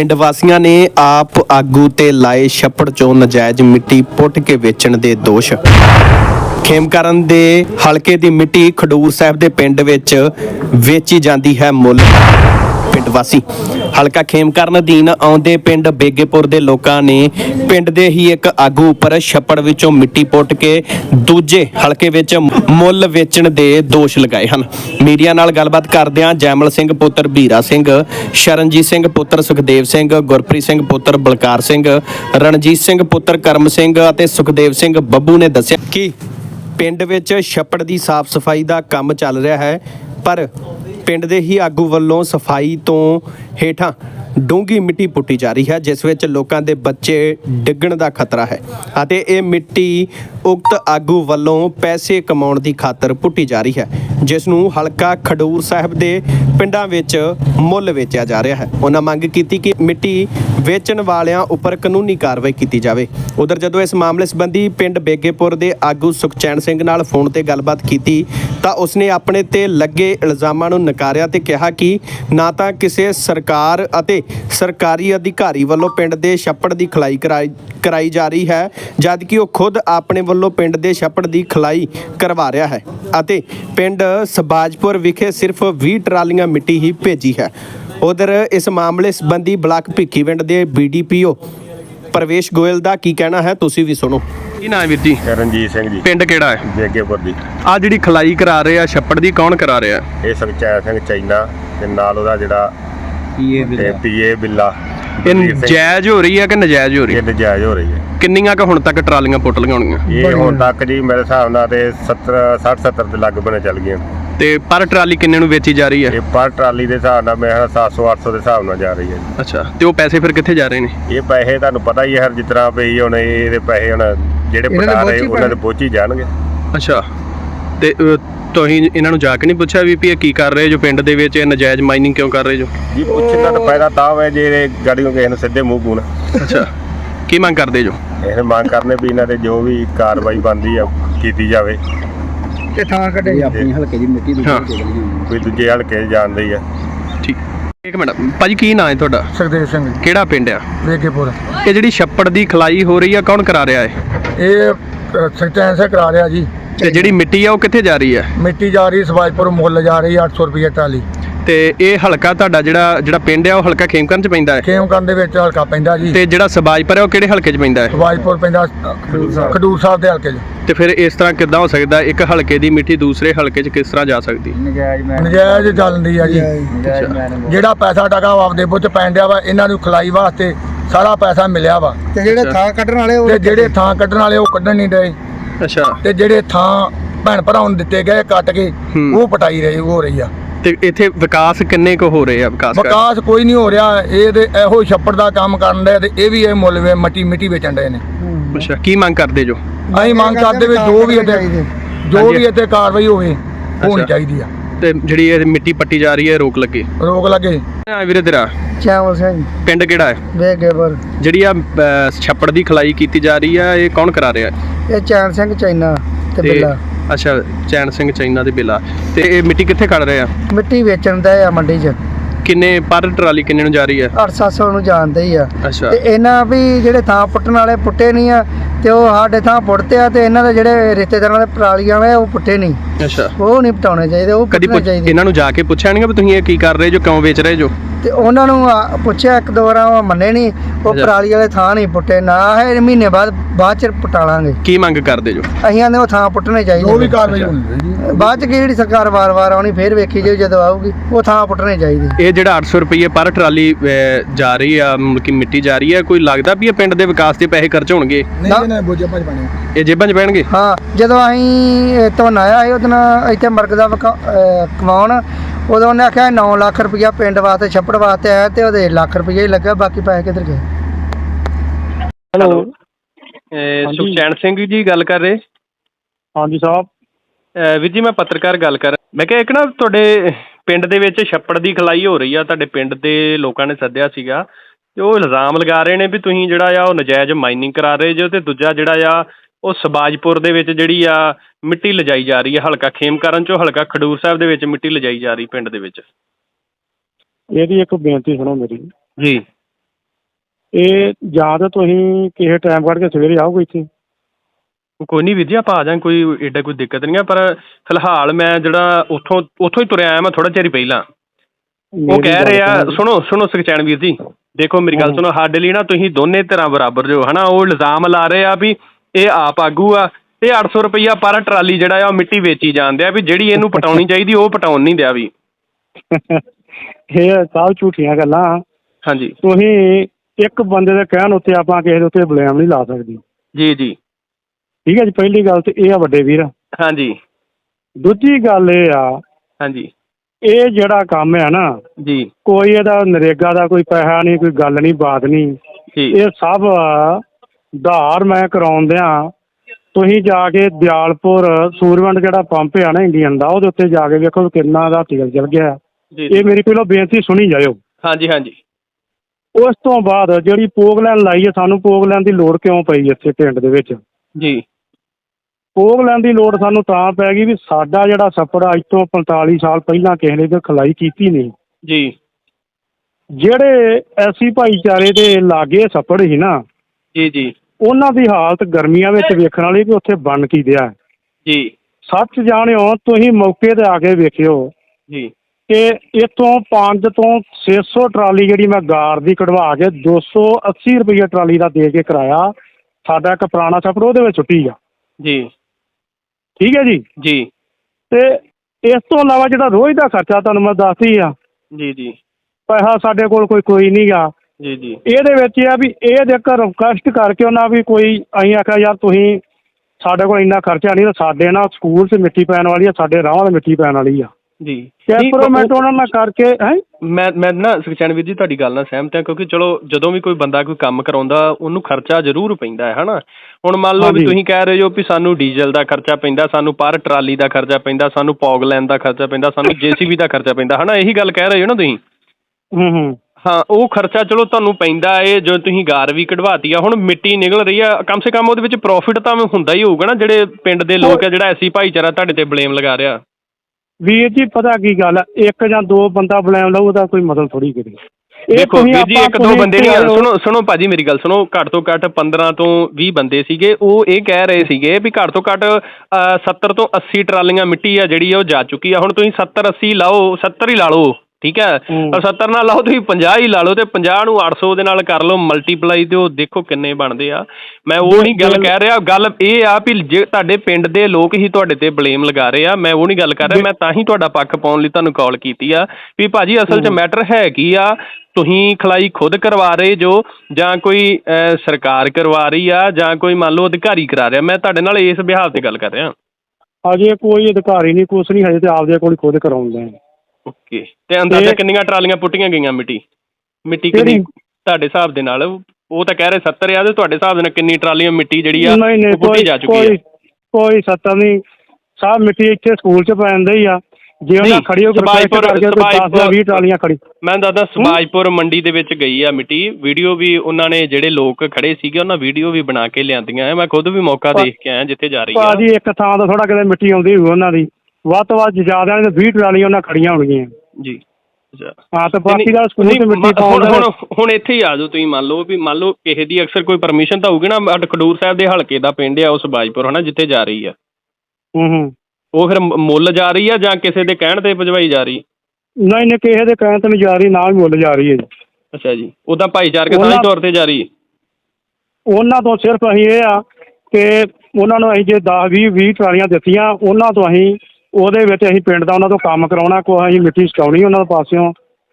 ਪਿੰਡ ਵਾਸੀਆਂ ਨੇ ਆਪ ਆਗੂ ਤੇ ਲਾਏ ਛੱਪੜ ਚੋਂ ਨਜਾਇਜ਼ ਮਿੱਟੀ ਪੁੱਟ ਕੇ ਵੇਚਣ ਦੇ ਦੋਸ਼। ਖੇਮਕਰਨ ਦੇ ਹਲਕੇ ਦੀ ਮਿੱਟੀ ਖਡੂਰ ਸਾਹਿਬ ਦੇ ਪਿੰਡ ਵਿੱਚ ਵੇਚੀ ਜਾਂਦੀ ਹੈ ਮੁੱਲ। ਵਾਸੀ ਹਲਕਾ ਖੇਮਕਰਨ ਅਧੀਨ ਆਉਂਦੇ ਪਿੰਡ ਬੇਗੇਪੁਰ ਦੇ ਲੋਕਾਂ ਨੇ ਪਿੰਡ ਦੇ ਹੀ ਇੱਕ ਆਗੂ ਉੱਪਰ ਛੱਪੜ ਵਿੱਚੋਂ ਮਿੱਟੀ ਪੁੱਟ ਕੇ ਦੂਜੇ ਹਲਕੇ ਵਿੱਚ ਮੁੱਲ ਵੇਚਣ ਦੇ ਦੋਸ਼ ਲਗਾਏ ਹਨ। ਮੀਡੀਆ ਨਾਲ ਗੱਲਬਾਤ ਕਰਦਿਆਂ ਜੈਮਲ ਸਿੰਘ ਪੁੱਤਰ ਬੀਰਾ ਸਿੰਘ, ਸ਼ਰਨਜੀਤ ਸਿੰਘ ਪੁੱਤਰ ਸੁਖਦੇਵ ਸਿੰਘ, ਗੁਰਪ੍ਰੀਤ ਸਿੰਘ ਪੁੱਤਰ ਬਲਕਾਰ ਸਿੰਘ, ਰਣਜੀਤ ਸਿੰਘ ਪੁੱਤਰ ਕਰਮ ਸਿੰਘ ਅਤੇ ਸੁਖਦੇਵ ਸਿੰਘ ਬੱਬੂ ਨੇ ਦੱਸਿਆ ਕਿ ਪਿੰਡ ਵਿੱਚ ਛੱਪੜ ਦੀ ਸਾਫ਼ ਸਫ਼ਾਈ ਦਾ ਕੰਮ ਚੱਲ ਰਿਹਾ ਹੈ, ਪਰ ਪਿੰਡ ਦੇ ਹੀ ਆਗੂ ਵੱਲੋਂ ਸਫ਼ਾਈ ਤੋਂ ਹੇਠਾਂ ਡੂੰਗੀ ਮਿੱਟੀ ਪੁੱਟੀ ਜਾ ਰਹੀ ਹੈ, ਜਿਸ ਵਿੱਚ ਲੋਕਾਂ ਦੇ ਬੱਚੇ ਡਿੱਗਣ ਦਾ ਖਤਰਾ ਹੈ ਅਤੇ ਇਹ ਮਿੱਟੀ ਉਕਤ ਆਗੂ ਵੱਲੋਂ ਪੈਸੇ ਕਮਾਉਣ ਦੀ ਖਾਤਰ ਪੁੱਟੀ ਜਾ ਰਹੀ ਹੈ, ਜਿਸ ਨੂੰ ਹਲਕਾ ਖਡੂਰ ਸਾਹਿਬ ਦੇ ਪਿੰਡਾਂ ਵਿੱਚ ਮੁੱਲ ਵੇਚਿਆ ਜਾ ਰਿਹਾ ਹੈ। ਉਹਨਾਂ ਮੰਗ ਕੀਤੀ ਕਿ ਮਿੱਟੀ ਵੇਚਣ ਵਾਲਿਆਂ ਉੱਪਰ ਕਾਨੂੰਨੀ ਕਾਰਵਾਈ ਕੀਤੀ ਜਾਵੇ। ਉਧਰ ਜਦੋਂ ਇਸ ਮਾਮਲੇ ਸੰਬੰਧੀ ਪਿੰਡ ਬੇਗੇਪੁਰ ਦੇ ਆਗੂ ਸੁਖਚੈਨ ਸਿੰਘ ਨਾਲ ਫੋਨ ਤੇ ਗੱਲਬਾਤ ਕੀਤੀ, ਤਾਂ ਉਸਨੇ ਆਪਣੇ ਤੇ ਲੱਗੇ ਇਲਜ਼ਾਮਾਂ ਨੂੰ ਨਕਾਰਿਆ ਤੇ ਕਿਹਾ ਕਿ ਨਾ ਤਾਂ ਕਿਸੇ ਸਰਕਾਰ ਅਤੇ ਸਰਕਾਰੀ ਅਧਿਕਾਰੀ ਵੱਲੋਂ ਪਿੰਡ ਦੇ ਛੱਪੜ ਦੀ ਖਲਾਈ ਕਰਾਈ ਕਰਾਈ ਜਾ ਰਹੀ ਹੈ ਜਦ ਕਿ ਉਹ ਖੁਦ ਆਪਣੇ ਵੱਲੋਂ ਪਿੰਡ ਦੇ ਛੱਪੜ ਦੀ ਖਲਾਈ ਕਰਵਾ ਰਿਹਾ ਹੈ ਅਤੇ ਪਿੰਡ ਸਬਾਜਪੁਰ ਵਿਖੇ ਸਿਰਫ 20 ਟਰਾਲੀਆਂ ਮਿੱਟੀ ਹੀ ਭੇਜੀ ਹੈ। ਉਧਰ ਇਸ ਮਾਮਲੇ ਸੰਬੰਧੀ ਬਲਾਕ ਭਿੱਖੀਵਿੰਡ ਦੇ ਬੀਡੀਪੀਓ ਪ੍ਰਵੇਸ਼ ਗੋਇਲ ਦਾ ਕੀ ਕਹਿਣਾ ਹੈ ਤੁਸੀਂ ਵੀ ਸੁਣੋ। ਕੀ ਨਾਮ ਵੀਰ ਜੀ? ਰਣਜੀਤ ਸਿੰਘ ਜੀ। ਪਿੰਡ ਕਿਹੜਾ ਹੈ? ਜੇਗੇਪੁਰ ਦੀ ਆ ਜਿਹੜੀ ਖਲਾਈ ਕਰਾ ਰਹੇ ਆ ਛੱਪੜ ਦੀ ਕੌਣ ਕਰਾ ਰਿਹਾ? ਇਹ ਸੁਖਚੈਨ ਸਿੰਘ ਚਾਈਨਾ ਤੇ ਨਾਲ ਉਹਦਾ ਜਿਹੜਾ ਇਹ ਪੀਏ ਬਿੱਲਾ ਇਹ। ਜਾਇਜ਼ ਹੋ ਰਹੀ ਹੈ ਕਿ ਨਜਾਇਜ਼ ਹੋ ਰਹੀ ਇਹ ਹੈ ਨਜਾਇਜ਼ ਹੋ ਰਹੀ ਹੈ ਕਿੰਨੀਆਂ ਕ ਹੁਣ ਤੱਕ ਟਰਾਲੀਆਂ ਪੁੱਟ ਲਗਾਉਣੀਆਂ ਇਹ ਹੁਣ ਤੱਕ ਜੀ ਮੇਰੇ ਹਿਸਾਬ ਨਾਲ ਤੇ 70 60 70 ਦੇ ਲੱਗ ਬਣੇ ਚੱਲ ਗਈਆਂ। ਤੇ ਪਰ ਟਰਾਲੀ ਕਿੰਨੇ ਨੂੰ ਵੇਚੀ ਜਾ ਰਹੀ ਹੈ ਇਹ ਪਰ ਟਰਾਲੀ ਦੇ ਹਿਸਾਬ ਨਾਲ ਮੇਰੇ ਖਿਆਲ 700 800 ਦੇ ਹਿਸਾਬ ਨਾਲ ਜਾ ਰਹੀ ਹੈ ਜੀ। ਅੱਛਾ ਤੇ ਉਹ ਪੈਸੇ ਫਿਰ ਕਿੱਥੇ ਜਾ ਰਹੇ ਨੇ? ਇਹ ਪੈਸੇ ਤੁਹਾਨੂੰ ਪਤਾ ਹੀ ਹੈ ਹਰ ਜਿਸ ਤਰ੍ਹਾਂ ਪਈ ਹੁਣ ਇਹਦੇ ਪੈਸੇ ਹੁਣ ਜਿਹੜੇ ਇਹਨਾਂ ਦੇ ਪਟਾ ਰਹੇ ਬੋਝ ਹੀ ਉਹਨਾਂ ਦੇ ਪਹੁੰਚੀ ਜਾਣਗੇ। ਅੱਛਾ ਤੇ ਤੁਸੀਂ ਇਹਨਾਂ ਨੂੰ ਜਾ ਕੇ ਨਹੀਂ ਪੁੱਛਿਆ ਵੀ ਇਹ ਕੀ ਕਰ ਰਹੇ ਜੋ ਪਿੰਡ ਦੇ ਵਿੱਚ ਇਹ ਨਜਾਇਜ਼ ਮਾਈਨਿੰਗ ਕਿਉਂ ਕਰ ਰਹੇ ਜੋ? ਜੀ ਪੁੱਛਣ ਦਾ ਤਾਂ ਫਾਇਦਾ ਤਾਂ ਹੋਵੇ ਜੇ ਇਹ ਗਾੜੀਆਂ ਕਿਸੇ ਨੂੰ ਸਿੱਧੇ ਮੂੰਹ ਪੂਣ। ਅੱਛਾ। ਕੀ ਮੰਗ ਕਰਦੇ ਜੋ? ਇਹ ਮੰਗ ਕਰਨੇ ਵੀ ਇਹਨਾਂ ਤੇ ਜੋ ਵੀ ਕਾਰਵਾਈ ਬਣਦੀ ਆ ਕੀਤੀ ਜਾਵੇ। ਤੇ ਥਾਂ ਕੱਢੇ ਆਪਣੀ ਹਲਕੇ ਦੀ ਮਿੱਟੀ ਹਾਂ। ਕੋਈ ਦੂਜੇ ਹਲਕੇ ਜਾਂਦੇ ਹੀ ਆ। ਠੀਕ। ਇੱਕ ਮਿੰਟ। ਭਾਜੀ ਕੀ ਨਾਂ ਹੈ ਤੁਹਾਡਾ? ਸੁਖਦੇਵ ਸਿੰਘ ਕਿਹੜਾ ਪਿੰਡ ਆ? ਵੇਗੇਪੁਰ ਇਹ ਜਿਹੜੀ ਛੱਪੜ ਦੀ ਖਲਾਈ ਹੋ ਰਹੀ ਆ ਕੌਣ ਕਰਾ ਰਿਹਾ ਹੈ ਇਹ ਸਖਤੈਨ ਸੇ ਕਰਾ ਰਿਹਾ ਜੀ। ਤੇ ਜਿਹੜੀ ਮਿੱਟੀ ਆ ਉਹ ਕਿੱਥੇ ਜਾ ਰਹੀ ਹੈ? ਮਿੱਟੀ ਜਾ ਰਹੀ ਸਵਾਜਪੁਰ ਮੁੱਲ ਜਾ ਰਹੀ 800 ਰੁਪਏ ਟਰਾਲੀ ਤੇ ਇਹ ਹਲਕਾ ਤੁਹਾਡਾ ਜਿਹੜਾ ਜਿਹੜਾ ਪਿੰਡ ਆ ਉਹ ਹਲਕਾ ਖੇਮਕਰਨ ਚ ਪੈਂਦਾ ਹੈ? ਖੇਮਕਰਨ ਦੇ ਵਿੱਚ ਹਲਕਾ ਪੈਂਦਾ ਜੀ। ਤੇ ਜਿਹੜਾ ਸਬਾਜਪੁਰ ਹੈ ਉਹ ਕਿਹੜੇ ਹਲਕੇ ਚ ਪੈਂਦਾ ਹੈ? ਸਵਾਜਪੁਰ ਪੈਂਦਾ ਖਡੂਰ ਸਾਹਿਬ। ਦੇ ਹਲਕੇ 'ਚ। ਤੇ ਫਿਰ ਇਸ ਤਰ੍ਹਾਂ ਕਿੱਦਾਂ ਹੋ ਸਕਦਾ ਇੱਕ ਹਲਕੇ ਦੀ ਮਿੱਟੀ ਦੂਸਰੇ ਹਲਕੇ ਚ ਕਿਸ ਤਰ੍ਹਾਂ ਜਾ ਸਕਦੀ? ਨਜਾਇਜ਼ ਚੱਲਦੀ ਆ ਜੀ। ਜਿਹੜਾ ਪੈਸਾ ਟਕਾ ਉਹ ਆਪਦੇ ਬੁੱਝ ਪੈਣ ਡਿਆ ਵਾ ਇਹਨਾਂ ਨੂੰ ਖਲਾਈ ਵਾਸਤੇ ਸਾਰਾ ਪੈਸਾ ਮਿਲਿਆ ਵਾ। ਤੇ ਜਿਹੜੇ ਥਾਂ ਕੱਢਣ ਵਾਲੇ ਉਹ ਤੇ ਜਿਹੜੇ ਥਾਂ ਕੱਢਣ ਵਾਲੇ ਉਹ ਕੱਢਣ ਨਹੀਂ ਡਏ। ਅੱਛਾ। ਤੇ ਜਿਹੜੇ ਥਾਂ ਭੈਣ ਭਰਾਵਾਂ ਨੂੰ ਦਿੱਤੇ ਗਏ ਕੱਟ ਕੇ ਹੂੰ। ਉਹ ਪਟਾਈ ਰਹੀ ਹੋ ਰਹੀ ਆ। ਤੇ ਇੱਥੇ ਵਿਕਾਸ ਕਿੰਨੇ ਕੁ ਹੋ ਰਹੇ ਆ ਵਿਕਾਸ ਕਰ ਵਿਕਾਸ ਕੋਈ ਨਹੀਂ ਹੋ ਰਿਹਾ। ਇਹ ਤੇ ਇਹੋ ਛੱਪੜ ਦਾ ਕੰਮ ਕਰਨ ਦੇ ਤੇ ਇਹ ਵੀ ਇਹ ਮੁੱਲ ਵੇ ਮੱਟੀ ਮਿੱਟੀ ਵੇਚਣ ਦੇ ਨੇ। ਅੱਛਾ ਕੀ ਮੰਗ ਕਰਦੇ ਜੋ? ਅਸੀਂ ਮੰਗ ਕਰਦੇ ਵੀ ਜੋ ਵੀ ਇੱਥੇ ਜੋ ਹਾਂਜੀ। ਵੀ ਇੱਥੇ ਕਾਰਵਾਈ ਹੋਵੇ ਹੋਣੀ ਅੱਛਾ। ਚਾਹੀਦੀ ਆ। ਤੇ ਜਿਹੜੀ ਇਹ ਮਿੱਟੀ ਪੱਟੀ ਜਾ ਰਹੀ ਹੈ ਰੋਕ ਲੱਗੇ? ਰੋਕ ਲੱਗੇ। ਆ ਵੀਰੇ ਤੇਰਾ? ਚਾਵਲ ਸਿੰਘ। ਪਿੰਡ ਕਿਹੜਾ ਹੈ? ਵੇਗੇਪੁਰ ਜਿਹੜੀ ਆ ਅ, ਛੱਪੜ ਦੀ ਖਲਾਈ ਕੀਤੀ ਜਾ ਰਹੀ ਆ ਇਹ ਕੌਣ ਕਰਾ ਰਿਹਾ ਹੈ? ਇਹ ਚੈਨ ਸਿੰਘ ਚਾਈਨਾ ਤੇ ਤੇ ਬਿੱਲਾ। ਅੱਛਾ ਚੈਨ ਸਿੰਘ ਚਾਈਨਾ ਦੇ ਬਿਲਾ। ਤੇ ਇਹ ਮਿੱਟੀ ਕਿੱਥੇ ਕੱਢ ਰਹੇ? ਆ ਮਿੱਟੀ ਵੇਚਣ ਦਾ ਆ ਮੰਡੀ 'ਚ। ਕਿੰਨੇ ਪਰ ਟਰਾਲੀ ਕਿੰਨੇ ਨੂੰ ਜਾ ਰਹੀ ਹੈ 800 ਨੂੰ ਜਾਣਦੇ ਹੀ ਆ। ਅੱਛਾ। ਤੇ ਇਹਨਾਂ ਵੀ ਜਿਹੜੇ ਥਾਂ ਪੁੱਟਣ ਵਾਲੇ ਪੁੱਟੇ ਨਹੀਂ ਆ ਤੇ ਉਹ ਸਾਡੇ ਥਾਂ ਪੁੱਟਦੇ ਆ ਤੇ ਇਹਨਾਂ ਦੇ ਜਿਹੜੇ ਰਿਸ਼ਤੇਦਾਰਾਂ ਦੇ ਪਰਾਲੀਆਂ ਵਾਲੇ ਉਹ ਪੁੱਟੇ ਨਹੀਂ। ਅੱਛਾ। ਉਹ ਨਹੀਂ ਪਟਾਉਣੇ ਚਾਹੀਦੇ ਉਹ ਕਦੀ ਪੁੱਟਣੇ ਪੁੱਛ- ਚਾਹੀਦੇ। ਇਹਨਾਂ ਨੂੰ ਜਾ ਕੇ ਪੁੱਛਿਆ ਨਹੀਂ ਵੀ ਤੁਸੀਂ ਇਹ ਕੀ ਕਰ ਰਹੇ ਜੋ ਕਿਉਂ ਵੇਚ ਰਹੇ ਜੋ? ਤੇ ਉਹਨਾਂ ਨੂੰ ਆ- ਪੁੱਛਿਆ ਇੱਕ ਦੋ ਵਾਰ ਉਹ ਮੰਨੇ ਨਹੀਂ ਉਹ ਅੱਛਾ। ਪਰਾਲੀ ਵਾਲੇ ਥਾਂ ਨਹੀਂ ਪੁੱਟੇ ਨਾ ਇਹ ਮਹੀਨੇ ਬਾਅਦ ਬਾਅਦ ਚ ਪਟਾਲਾਂਗੇ ਕੀ ਮੰਗ ਕਰਦੇ ਜੋ? ਅਸੀਂ ਆਂਦੇ ਉਹ ਥਾਂ ਪੁੱਟਣੇ ਚਾਹੀਦੇ ਜੋ ਵੀ ਨੇ। ਕਾਰਵਾਈ ਹੋਣੀ ਚਾਹੀਦੀ ਬਾਅਦ ਚ ਕੀ ਜਿਹੜੀ ਸਰਕਾਰ ਵਾਰ-ਵਾਰ ਆਉਣੀ ਫੇਰ ਵੇਖੀ ਜਾਊ ਜਦੋਂ ਆਊਗੀ ਉਹ ਥਾਂ ਪੁੱਟਣੇ ਚਾਹੀਦੇ ਇਹ ਜਿਹੜਾ 800 ਰੁਪਏ ਪਰ ਟਰਾਲੀ ਅਹ, ਜਾ ਰਹੀ ਆ ਮਤਲਬ ਕਿ ਮਿੱਟੀ ਜਾ ਰਹੀ ਆ ਕੋਈ ਲੱਗਦਾ ਵੀ ਇਹ ਪਿੰਡ ਦੇ ਵਿਕਾਸ ਦੇ ਪੈਸੇ ਖਰਚ ਹੋਣਗੇ? ਨਹੀਂ ਨਹੀਂ ਬੋਝੇ ਭੱਜ ਪਾਣੇ ਇਹ ਜੇਬਾਂ 'ਚ ਪੈਣਗੇ? ਹਾਂ ਜਦੋਂ ਅਸੀਂ ਤੋਂ ਆਇਆ ਸੀ ਉਦੋਂ ਇੱਥੇ ਮਰਗ ਦਾ ਵਿਕਾ- ਅਹ ਕਮਾਉਣ ਉਦੋਂ ਉਹਨੇ ਆਖਿਆ 9 ਲੱਖ ਰੁਪਇਆ ਪਿੰਡ ਵਾਸਤੇ ਛੱਪੜ ਵਾਸਤੇ ਆਇਆ ਤੇ ਉਹਦੇ ਲੱਖ ਰੁਪਇਆ ਹੀ ਲੱਗਾ ਬਾਕੀ ਪੈਸੇ ਕਿੱਧਰ ਗਏ? ਹੈਲੋ ਸੁਖਚੈਨ ਸਿੰਘ ਜੀ ਗੱਲ ਕਰ ਰਹੇ? ਹਾਂਜੀ ਸਾਹਿਬ। ਵੀਰ ਜੀ ਮੈਂ ਪੱਤਰਕਾਰ ਗੱਲ ਕਰ ਮੈਂ ਕਿਹਾ ਇੱਕ ਨਾ ਤੁਹਾਡੇ ਪਿੰਡ ਦੇ ਵਿੱਚ ਛੱਪੜ ਦੀ ਖਲਾਈ ਹੋ ਰਹੀ ਆ ਤੁਹਾਡੇ ਪਿੰਡ ਦੇ ਲੋਕਾਂ ਨੇ ਸੱਦਿਆ ਸੀਗਾ। ਤੇ ਉਹ ਇਲਜ਼ਾਮ ਲਗਾ ਰਹੇ ਨੇ ਵੀ ਤੁਸੀਂ ਜਿਹੜਾ ਆ ਉਹ ਨਜਾਇਜ਼ ਮਾਈਨਿੰਗ ਕਰਾ ਰਹੇ ਜੋ ਤੇ ਦੂਜਾ ਜਿਹੜਾ ਆ ਉਹ ਸਬਾਜਪੁਰ ਦੇ ਵਿੱਚ ਜਿਹੜੀ ਆ ਮਿੱਟੀ ਲਿਜਾਈ ਜਾ ਰਹੀ ਹੈ ਹਲਕਾ ਖੇਮਕਰਨ ਚੋਂ ਹਲਕਾ ਖਡੂਰ ਸਾਹਿਬ ਦੇ ਵਿੱਚ ਮਿੱਟੀ ਲਿਜਾਈ ਜਾ ਰਹੀ ਪਿੰਡ ਦੇ ਵਿੱਚ। ਇਹਦੀ ਇੱਕ ਬੇਨਤੀ ਸੁਣੋ ਮੇਰੀ। ਜੀ। ਇਹ ਜਾਂ ਤਾਂ ਤੁਸੀਂ ਕਿਸੇ ਟਾਈਮ ਕੱਢ ਕੇ ਸਵੇਰੇ ਆਓਗੇ ਇੱਥੇ? ਕੋਈ ਨਹੀਂ ਵੀਰ ਜੀ ਆਪਾਂ ਆ ਜਾਾਂ ਕੋਈ ਏਡਾ ਕੋਈ ਦਿੱਕਤ ਨਹੀਂ ਆ ਪਰ ਫਿਲਹਾਲ ਮੈਂ ਜਿਹੜਾ ਉੱਥੋਂ ਉੱਥੋਂ ਹੀ ਤੁਰਿਆ ਆਇਆ ਮੈਂ ਥੋੜਾ ਚਿਰ ਹੀ ਪਹਿਲਾਂ। ਉਹ ਕਹਿ ਰਹੇ ਸੁਣੋ। ਸੁਣੋ ਸੁਖਚੈਨ ਵੀਰ ਜੀ। ਦੇਖੋ ਮੇਰੀ ਗੱਲ। ਸੁਣੋ ਸਾਡੇ ਲਈ ਨਾ ਤੁਸੀਂ ਦੋਨੇ ਤਰ੍ਹਾਂ ਬਰਾਬਰ ਜੋ ਹਨਾ ਉਹ ਇਲਜ਼ਾਮ ਲਾ ਰਹੇ ਆ ਵੀ ਇਹ ਆਪ ਆਗੂ ਆ ਇਹ 800 ਰੁਪਈਆ ਪਰ ਟਰਾਲੀ ਜਿਹੜਾ ਆ ਉਹ ਮਿੱਟੀ ਵੇਚੀ ਜਾਂਦੇ ਆ ਵੀ ਜਿਹੜੀ ਇਹਨੂੰ ਪਟਾਉਣੀ ਚਾਹੀਦੀ ਉਹ ਪਟਾਉਣ ਨਹੀਂ ਦਿਆ ਵੀ। ਇਹ ਸਭ ਝੂਠੀਆਂ ਗੱਲਾਂ। ਹਾਂਜੀ। ਤੁਸੀਂ ਇੱਕ ਬੰਦੇ ਦੇ ਕਹਿਣ ਉੱਤੇ ਆਪਾਂ ਕਿਸੇ ਦੇ ਉੱਤੇ ਬਲੇਮ ਨਹੀਂ ਲਾ ਸਕਦੇ। ਜੀ ਜੀ। ਠੀਕ ਹੈ ਜੀ ਪਹਿਲੀ ਗੱਲ ਤੇ ਇਹ ਆ ਵੱਡੇ ਵੀਰ। ਹਾਂਜੀ। ਦੂਜੀ ਗੱਲ ਇਹ ਆ ਹਾਂਜੀ। ਇਹ ਜਿਹੜਾ ਕੰਮ ਹੈ ਨਾ ਜੀ। ਕੋਈ ਇਹਦਾ ਨਰੇਗਾ ਦਾ ਕੋਈ ਪੈਸਾ ਨਹੀਂ ਕੋਈ ਗੱਲ ਨਹੀਂ ਬਾਤ ਨਹੀਂ। ਇਹ ਸਭ ਧਾਰ ਮੈਂ ਕਰਾਉਂਦਿਆਂ ਤੁਸੀਂ ਜਾ ਕੇ ਦਿਆਲਪੁਰ ਸੂਰਵੰਡ ਜਿਹੜਾ ਪੰਪ ਆ ਨਾ ਇੰਡੀਅਨ ਦਾ ਉਹਦੇ ਉੱਤੇ ਜਾ ਕੇ ਵੇਖੋ ਕਿੰਨਾ ਦਾ ਤੇਲ ਚਲ ਗਿਆ। ਜੀ ਇਹ ਮੇਰੀ ਪਹਿਲਾਂ ਬੇਨਤੀ ਸੁਣੀ ਜਾਇਓ। ਹਾਂਜੀ ਹਾਂਜੀ। ਉਸ ਤੋਂ ਬਾਅਦ ਜਿਹੜੀ ਪੋਗ ਲੈਣ ਲਾਈ ਹੈ ਸਾਨੂੰ ਪੋਗ ਲੈਣ ਦੀ ਲੋੜ ਕਿਉਂ ਪਈ ਇੱਥੇ ਪਿੰਡ ਦੇ ਵਿੱਚ? ਜੀ। ਪੋਗ ਲੈਣ ਦੀ ਲੋੜ ਸਾਨੂੰ ਤਾਂ ਪੈ ਗਈ ਵੀ ਸਾਡਾ ਜਿਹੜਾ ਸਫਰ ਅੱਜ ਤੋਂ 45 ਸਾਲ ਪਹਿਲਾਂ ਕਿਸੇ ਨੇ ਤੇ ਖਲਾਈ ਕੀਤੀ ਨਹੀਂ। ਜੀ। ਜਿਹੜੇ ਐਸੀ ਭਾਈਚਾਰੇ ਦੇ ਲਾਗੇ ਸਫੜ ਸੀ ਨਾ ਜੀ ਜੀ। ਉਹਨਾਂ ਦੀ ਹਾਲਤ ਗਰਮੀਆਂ ਵਿੱਚ ਵੇਖਣ ਵਾਲੀ ਵੀ ਉੱਥੇ ਬਣ ਕੀ ਦਿਆ ਹੈ। ਜੀ। ਸੱਚ ਜਾਣਿਓ ਤੁਸੀਂ ਮੌਕੇ ਤੇ ਆ ਕੇ ਵੇਖਿਓ ਜੀ। ਕਿ ਇਤੋਂ 5 ਤੋਂ 600 ਟਰਾਲੀ ਜਿਹੜੀ ਮੈਂ ਗਾਰ ਦੀ ਕਢਵਾ ਕੇ 280 ਰੁਪਏ ਟਰਾਲੀ ਦਾ ਦੇ ਕੇ ਕਰਾਇਆ ਸਾਡਾ ਇੱਕ ਪੁਰਾਣਾ ਸਫਰ ਉਹਦੇ ਵਿੱਚ ਛੁੱਟੀ ਆ ਜੀ। ਠੀਕ ਹੈ ਜੀ? ਜੀ। ਤੇ ਇਸ ਤੋਂ ਇਲਾਵਾ ਜਿਹੜਾ ਰੋਜ਼ ਦਾ ਖਰਚਾ ਤੁਹਾਨੂੰ ਮੈਂ ਦੱਸਦੀ ਆ ਜੀ ਜੀ। ਪੈਸਾ ਸਾਡੇ ਕੋਲ ਕੋਈ ਕੋਈ ਨਹੀਂ ਗਾ। ਜੀ ਜੀ। ਇਹਦੇ ਵਿੱਚ ਇਹ ਆ ਵੀ ਇਹ ਜੇਕਰ ਰਿਕਵੈਸਟ ਕਰਕੇ ਉਹਨਾਂ ਵੀ ਕੋਈ ਅਸੀਂ ਆਖਿਆ ਯਾਰ ਤੁਸੀਂ ਸਾਡੇ ਕੋਲ ਇੰਨਾ ਖਰਚਾ ਨਹੀਂ ਤਾਂ ਸਾਡੇ ਨਾਲ ਸਕੂਲ 'ਚ ਮਿੱਟੀ ਪੈਣ ਵਾਲੀ ਆ ਸਾਡੇ ਰਾਹਾਂ 'ਤੇ ਮਿੱਟੀ ਪੈਣ ਵਾਲੀ ਆ। ਜੀ। ਟੈਂਪਰੋਮੈਂਟ ਉਹਨਾਂ ਨਾਲ ਕਰਕੇ ਹੈ? ਮੈਂ ਮੈਂ ਨਾ ਸੁਖਚੈਨ ਵੀਰ ਜੀ ਤੁਹਾਡੀ ਗੱਲ ਨਾਲ ਸਹਿਮਤ ਹਾਂ ਕਿਉਂਕਿ ਚਲੋ ਜਦੋਂ ਵੀ ਕੋਈ ਬੰਦਾ ਕੋਈ ਕੰਮ ਕਰਾਉਂਦਾ ਉਹਨੂੰ ਖਰਚਾ ਜ਼ਰੂਰ ਪੈਂਦਾ ਹੈ ਹਨਾ? ਹੁਣ ਮੰਨ ਲਓ ਵੀ। ਤੁਸੀਂ ਕਹਿ ਰਹੇ ਹੋ ਵੀ ਸਾਨੂੰ ਡੀਜ਼ਲ ਦਾ ਖਰਚਾ ਪੈਂਦਾ ਸਾਨੂੰ ਪਰ ਟਰਾਲੀ ਦਾ ਖਰਚਾ ਪੈਂਦਾ ਸਾਨੂੰ ਪੌਗ ਲੈਣ ਦਾ ਖਰਚਾ ਪੈਂਦਾ ਸਾਨੂੰ ਜੀਸੀਬੀ ਦਾ ਖਰਚਾ ਪੈਂਦਾ ਹਨਾ? ਇਹੀ ਗੱਲ ਕਹਿ ਰਹੇ ਹੋ ਨਾ ਤੁਸੀਂ? ਹੂੰ ਹੂੰ। ਹਾਂ ਉਹ ਖਰਚਾ ਚਲੋ ਤੁਹਾਨੂੰ ਪੈਂਦਾ ਏ ਜੋ ਤੁਸੀਂ ਗਾਰ ਵੀ ਕਢਵਾਤੀ ਆ ਹੁਣ ਮਿੱਟੀ ਨਿਕਲ ਰਹੀ ਆ ਕਮ ਸੇ ਕਮ ਉਹਦੇ ਵਿੱਚ ਪ੍ਰੋਫਿਟ ਤਾਂ ਹੁੰਦਾ ਹੀ ਹੋਊਗਾ ਨਾ ਜਿਹੜੇ ਪਿੰਡ ਦੇ ਲੋਕ ਆ ਜਿਹੜਾ ਐਸੀ ਭਾਈਚਾਰਾ ਤੁਹਾਡੇ ਤੇ ਬਲੇਮ ਲਗਾ ਰਿਹਾ। ਵੀਰ ਜੀ ਪਤਾ ਕੀ ਗੱਲ ਆ ਇੱਕ ਜਾਂ ਦੋ ਬੰਦਾ ਬਲੈਮ ਲਊ ਉਹਦਾ ਕੋਈ ਮਤਲਬ ਥੋੜੀ ਕਿਤੇ। ਇਹ ਦੇਖੋ ਤੁਸੀਂ ਵੀਰ ਜੀ ਆਪਾਂ ਇੱਕ ਦੋ ਬੰਦੇ ਨਹੀਂ ਆ। ਸੁਣੋ ਸੁਣੋ ਭਾਜੀ ਮੇਰੀ ਗੱਲ ਸੁਣੋ ਘੱਟ ਤੋਂ ਘੱਟ 15 ਤੋਂ 20 ਬੰਦੇ ਸੀਗੇ ਉਹ ਇਹ ਕਹਿ ਰਹੇ ਸੀਗੇ ਵੀ ਘੱਟ ਤੋਂ ਘੱਟ ਅ, 70 ਤੋਂ 80 ਟਰਾਲੀਆਂ ਮਿੱਟੀ ਆ ਜਿਹੜੀ ਆ ਉਹ ਜਾ ਚੁੱਕੀ ਆ। ਹੁਣ ਤੁਸੀਂ 70 80 ਲਾਓ 70 ਹੀ ਲਾ ਲਓ। ਠੀਕ ਹੈ। ਪਰ 70 ਨਾਲ ਲਾਓ ਤੁਸੀਂ 50 ਹੀ ਲਾ ਲਓ ਤੇ 50 ਨੂੰ 800 ਦੇ ਨਾਲ ਕਰ ਲਓ ਮਲਟੀਪਲਾਈ ਤੇ ਉਹ ਦੇਖੋ ਕਿੰਨੇ ਬਣਦੇ ਆ। ਮੈਂ ਉਹ ਨਹੀਂ ਗੱਲ ਕਹਿ ਰਿਹਾ ਗੱਲ ਇਹ ਆ ਵੀ ਜੇ ਤੁਹਾਡੇ ਪਿੰਡ ਦੇ ਲੋਕ ਹੀ ਤੁਹਾਡੇ ਤੇ ਬਲੇਮ ਲਗਾ ਰਹੇ ਆ ਮੈਂ ਉਹ ਨਹੀਂ ਗੱਲ ਕਰ ਰਿਹਾ ਮੈਂ ਤਾਂ ਹੀ ਤੁਹਾਡਾ ਪੱਖ ਪਾਉਣ ਲਈ ਤੁਹਾਨੂੰ ਕਾਲ ਕੀਤੀ ਆ ਵੀ ਭਾਜੀ ਅਸਲ 'ਚ ਮੈਟਰ ਹੈ ਕੀ ਆ? ਤੁਸੀਂ ਖਲਾਈ ਖੁਦ ਕਰਵਾ ਰਹੇ ਜੋ ਜਾਂ ਕੋਈ ਸਰਕਾਰ ਕਰਵਾ ਰਹੀ ਆ ਜਾਂ ਕੋਈ ਮੰਨ ਲਓ ਅਧਿਕਾਰੀ ਕਰਾ ਰਿਹਾ? ਮੈਂ ਤੁਹਾਡੇ ਨਾਲ ਇਸ ਬਿਹਾਰ ਤੇ ਗੱਲ ਕਰ ਰਿਹਾ। ਅਜੇ ਕੋਈ ਅਧਿਕਾਰੀ ਨਹੀਂ ਕੁਛ ਨਹੀਂ ਹਜੇ ਤੇ ਆਪਦੇ ਕੋਲ ਖੁਦ ਕਰਾਉਂਦੇ ਆ। ਓਕੇ। ਤੇ ਅੰਦਾਜ਼ਾ ਕਿੰਨੀਆਂ ਟਰਾਲੀਆਂ ਪੁੱਟੀਆਂ ਗਈਆਂ ਮਿੱਟੀ? ਮਿੱਟੀ ਕਿਹੜੀ? ਕਿੰਨੀ ਤੁਹਾਡੇ ਹਿਸਾਬ ਦੇ ਨਾਲ? ਉਹ ਤਾਂ ਕਹਿ ਰਹੇ 70 ਆ ਤੇ ਤੁਹਾਡੇ ਹਿਸਾਬ ਦੇ ਨਾਲ ਕਿੰਨੀ ਟਰਾਲੀਆਂ ਮਿੱਟੀ ਜਿਹੜੀ ਆ ਨਹੀਂ ਨਹੀਂ ਉਹ ਪੁੱਟੀ ਕੋਈ ਜਾ ਚੁੱਕੀ ਕੋਈ ਆ? ਕੋਈ ਸੱਤਾ ਨਹੀਂ। ਸਭ ਮਿੱਟੀ ਇੱਥੇ ਸਕੂਲ 'ਚ ਪੈਂਦੇ ਹੀ ਆ। ਜੇ ਉਹਨਾਂ ਨਹੀਂ, ਖੜੀ ਹੋ ਕੇ request ਸਬਾਈਪੁਰ- ਕਰਕੇ ਕੋਈ 10 ਜਾਂ 20 ਟਰਾਲੀਆਂ ਖੜੀ ਮੈਂ ਦੱਸਦਾ ਸਮਾਜਪੁਰ ਮੰਡੀ ਦੇ ਵਿੱਚ ਗਈ ਆ ਮਿੱਟੀ। ਵੀਡੀਓ ਵੀ ਉਹਨਾਂ ਨੇ ਜਿਹੜੇ ਲੋਕ ਖੜੇ ਸੀਗੇ ਉਹਨਾਂ ਵੀਡੀਓ ਵੀ ਬਣਾ ਕੇ ਲਿਆਂਦੀਆਂ ਆ। ਮੈਂ ਖੁਦ ਵੀ ਮੌਕਾ ਦੇਖ ਕੇ ਆਇਆ ਜਿੱਥੇ ਜਾ ਰਹੀ ਆ। ਭਾਜੀ ਇੱਕ ਥਾਂ ਤੋਂ ਥੋੜਾ ਕਿਤੇ ਮਿੱਟੀ ਆਉਂਦੀ ਹੋਊ ਉਹਨਾਂ ਦੀ। ਵੱਧ ਤੋਂ ਵੱਧ ਜ਼ਿਆਦਾ ਨਹੀਂ 20 ਟਰਾਲੀਆਂ ਉਹਨਾਂ ਖੜੀਆਂ ਹੋਣਗੀਆਂ। ਜੀ। ਅੱਛਾ। ਹਾਂ ਤੇ ਬਾਕੀ ਦਾ ਸਕੂਲ 'ਚ ਮਿੱਟੀ ਮ- ਹੁਣ ਹੁਣ ਹੁਣ ਇੱਥੇ ਹੀ ਆ ਜਾਓ ਤੁਸੀਂ ਮੰਨ ਲਓ ਵੀ ਮੰਨ ਲਓ ਕਿਸੇ ਦੀ ਅਕਸਰ ਕੋਈ ਪਰਮਿਸ਼ਨ ਤਾਂ ਹੋਊਗੀ ਨਾ ਖਡੂਰ ਸਾਹਿਬ ਦੇ ਹਲਕੇ ਦਾ ਪਿੰਡ ਆ ਉਸ ਬਾਜਪੁਰ ਹਨਾ ਜਿੱਥੇ ਜਾ ਰਹੀ ਆ। ਹੂੰ ਹੂੰ। ਉਹ ਫਿਰ ਮੁੱਲ ਜਾ ਰਹੀ ਆ ਜਾਂ ਕਿਸੇ ਦੇ ਕਹਿਣ ਤੇ ਭਜਵਾਈ ਜਾ ਰਹੀ? ਨਹੀਂ ਨਹੀਂ ਕਿਸੇ ਦੇ ਕਹਿਣ ਤੇ ਨਹੀਂ ਜਾ ਰਹੀ ਨਾ ਹੀ ਮੁੱਲ ਜਾ ਰਹੀ ਹੈ ਜੀ। ਅੱਛਾ ਜੀ। ਉਹਦਾ ਭਾਈਚਾਰਕ ਸਾਂਝੇ ਤੌਰ ਤੇ ਜਾ ਰਹੀ। ਉਹਨਾਂ ਤੋਂ ਸਿਰਫ ਅਸੀਂ ਇਹ ਆ ਕਿ ਉਹਨਾਂ ਨੂੰ ਅਸੀਂ ਜੇ 10 20 20 ਟਰਾਲੀਆਂ ਦਿੱਤੀਆਂ ਉਹਨਾਂ ਤੋਂ ਅਸੀਂ ਉਹਦੇ ਵਿੱਚ ਅਸੀਂ ਪਿੰਡ ਦਾ ਉਹਨਾਂ ਤੋਂ ਕੰਮ ਕਰਾਉਣਾ ਕੋਈ ਅਸੀਂ ਮਿੱਟੀ ਸਟਾਉਣੀ ਉਹਨਾਂ ਦੇ ਪਾਸਿਓਂ।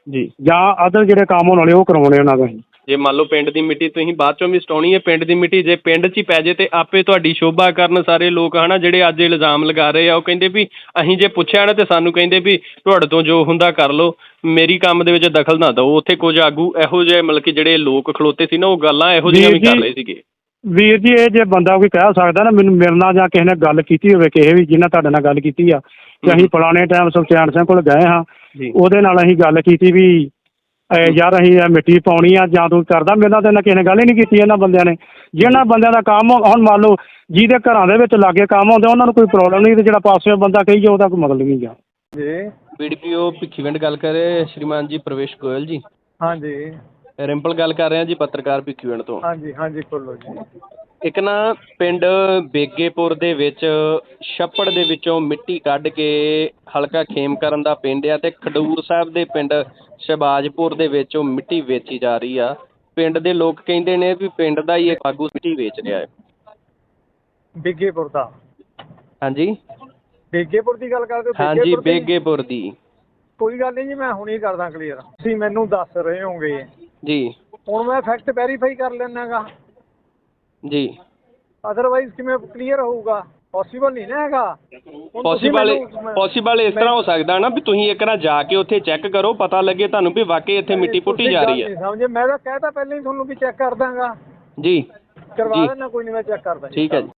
ਜੀ। ਜਾਂ ਅਦਰ ਜਿਹੜੇ ਕੰਮ ਹੋਣ ਵਾਲੇ ਉਹ ਕਰਾਉਣੇ ਉਹਨਾਂ ਅਸੀਂ। ਜੇ ਮੰਨ ਲਓ ਪਿੰਡ ਦੀ ਮਿੱਟੀ ਤੁਸੀਂ ਬਾਅਦ ਚੋਂ ਵੀ ਸਟਾਉਣੀ ਹੈ ਪਿੰਡ ਦੀ ਮਿੱਟੀ ਜੇ ਪਿੰਡ 'ਚ ਹੀ ਪੈ ਜੇ ਤੇ ਆਪੇ ਤੁਹਾਡੀ ਸ਼ੋਭਾ ਕਰਨ ਸਾਰੇ ਲੋਕ ਹਨਾ ਜਿਹੜੇ ਅੱਜ ਇਲਜ਼ਾਮ ਲਗਾ ਰਹੇ ਆ ਉਹ ਕਹਿੰਦੇ ਵੀ ਅਸੀਂ ਜੇ ਪੁੱਛਿਆ ਨਾ ਤੇ ਸਾਨੂੰ ਕਹਿੰਦੇ ਵੀ ਤੁਹਾਡੇ ਤੋਂ ਜੋ ਹੁੰਦਾ ਕਰ ਲਓ ਮੇਰੀ ਕੰਮ ਦੇ ਵਿੱਚ ਦਖਲ ਨਾ ਦਿਓ। ਉੱਥੇ ਕੁਝ ਆਗੂ ਇਹੋ ਜਿਹੇ ਮਤਲਬ ਕਿ ਜਿਹੜੇ ਲੋਕ ਖਲੋਤੇ ਸੀ ਨਾ ਉਹ ਗੱਲਾਂ ਇਹੋ ਜਿਹੀਆਂ ਵੀ ਕਰ ਰਹੇ ਸੀਗੇ। ਵੀਰ ਜੀ ਇਹ ਜੇ ਬੰਦਾ ਕੋਈ ਕਹਿ ਸਕਦਾ ਨਾ ਮੈਨੂੰ ਮੇਰੇ ਨਾਲ ਜਾਂ ਕਿਸੇ ਨੇ ਗੱਲ ਕੀਤੀ ਹੋਵੇ ਕਿਸੇ ਵੀ ਜਿਹਨਾਂ ਤੁਹਾਡੇ ਨਾਲ ਗੱਲ ਕੀਤੀ ਆ ਕਿ ਅਸੀਂ ਪੁਰਾਣੇ ਟਾਈਮ ਸੁਖਚੈਨ ਸਿੰਘ ਕੋਲ ਗਏ ਹਾਂ ਜੀ। ਉਹਦੇ ਨਾਲ ਅਸੀਂ ਗੱਲ ਕੀਤੀ ਵੀ ਐ ਯਾਰ ਅਸੀਂ ਇਹ ਮਿੱਟੀ ਪਾਉਣੀ ਆ ਜਾਂ ਤੂੰ ਕਰਦਾ ਮੇਰੇ ਨਾਲ ਤੇ ਇਹਨਾਂ ਕਿਸੇ ਨੇ ਗੱਲ ਹੀ ਨਹੀਂ ਕੀਤੀ ਇਹਨਾਂ ਬੰਦਿਆਂ ਨੇ। ਜਿਹਨਾਂ ਬੰਦਿਆਂ ਦਾ ਕੰਮ ਹੁਣ ਮੰਨ ਲਓ ਜਿਹਦੇ ਘਰਾਂ ਦੇ ਵਿੱਚ ਲਾਗੇ ਕੰਮ ਹੁੰਦੇ ਉਹਨਾਂ ਨੂੰ ਕੋਈ ਪ੍ਰੋਬਲਮ ਨਹੀਂ ਤੇ ਜਿਹੜਾ ਪਾਸੇ ਬੰਦਾ ਕਹੀ ਜਾ ਉਹਦਾ ਕੋਈ ਮਤਲਬ ਨਹੀਂ ਗਾ। ਜੀ। ਬੀਡੀਪੀਓ ਭਿੱਖੀਵਿੰਡ ਗੱਲ ਕਰ ਰਹੇ ਸ਼੍ਰੀਮਾਨ ਜੀ ਪ੍ਰਵੇਸ਼ ਗੋਇਲ ਜੀ। ਹਾਂਜੀ। ਰਿੰਪਲ ਗੱਲ ਕਰ ਰਿਹਾ ਜੀ ਪੱਤਰਕਾਰ ਭਿੱਖੀਵਿੰਡ ਤੋਂ। ਹਾਂਜੀ ਹਾਂਜੀ ਖੋਲੋ ਜੀ। ਇੱਕ ਨਾ ਪਿੰਡ ਬੇਗੇਪੁਰ ਦੇ ਵਿੱਚ ਛੱਪੜ ਦੇ ਵਿੱਚੋਂ ਮਿੱਟੀ ਕੱਢ ਕੇ ਹਲਕਾ ਖੇਮਕਰਨ ਦਾ ਪਿੰਡ ਆ ਤੇ ਖਡੂਰ ਸਾਹਿਬ ਦੇ ਪਿੰਡ ਸ਼ਹਿਬਾਜ਼ਪੁਰ ਦੇ ਵਿੱਚ ਉਹ ਮਿੱਟੀ ਵੇਚੀ ਜਾ ਰਹੀ ਆ। ਪਿੰਡ ਦੇ ਲੋਕ ਕਹਿੰਦੇ ਨੇ ਵੀ ਪਿੰਡ ਦਾ ਹੀ ਇੱਕ ਆਗੂ ਮਿੱਟੀ ਵੇਚ ਰਿਹਾ ਹੈ। ਬੇਗੇਪੁਰ ਦਾ। ਹਾਂਜੀ? ਬੇਗੇਪੁਰ ਦੀ ਗੱਲ ਕਰਦੇ ਹੋ? ਹਾਂਜੀ ਬੇਗੇਪੁਰ ਦੀ? ਬੇਗੇਪੁਰ ਦੀ। ਕੋਈ ਗੱਲ ਨਹੀਂ ਜੀ ਮੈਂ ਹੁਣੇ ਕਰਦਾ ਕਲੀਅਰ ਤੁਸੀਂ ਮੈਨੂੰ ਦੱਸ ਰਹੇ ਹੋਗੇ। ਜੀ। ਹੁਣ ਮੈਂ ਫੈਕਟ ਵੈਰੀਫਾਈ ਕਰ ਲੈਣਾਗਾ ਜੀ। ਅਦਰਵਾਈਜ਼ ਕਿਵੇਂ ਕਲੀਅਰ ਹੋਊਗਾ? ਪੋਸੀਬਲ ਨਹੀਂ ਨਾ ਹੈਗਾ। ਪੋਸੀਬਲ ਪੋਸੀਬਲ ਇਸ ਤਰ੍ਹਾਂ ਹੋ ਸਕਦਾ ਨਾ ਵੀ ਤੁਸੀਂ ਇੱਕ ਵਾਰ ਜਾ ਕੇ ਉੱਥੇ ਚੈੱਕ ਕਰੋ ਪਤਾ ਲੱਗੇ ਤੁਹਾਨੂੰ ਵੀ ਵਾਕਈ ਇੱਥੇ ਮਿੱਟੀ ਪੁੱਟੀ ਜਾ ਰਹੀ ਹੈ। ਸਮਝੇ। ਮੈਂ ਤਾਂ ਕਹਿਤਾ ਪਹਿਲਾਂ ਹੀ ਤੁਹਾਨੂੰ ਵੀ ਚੈੱਕ ਕਰ ਦਾਂਗਾ। ਜੀ। ਕਰਵਾ। ਦੇਣਾ ਕੋਈ ਨਹੀਂ ਮੈਂ ਚੈੱਕ ਕਰ ਦਾਂਗਾ। ਠੀਕ ਹੈ ਜੀ।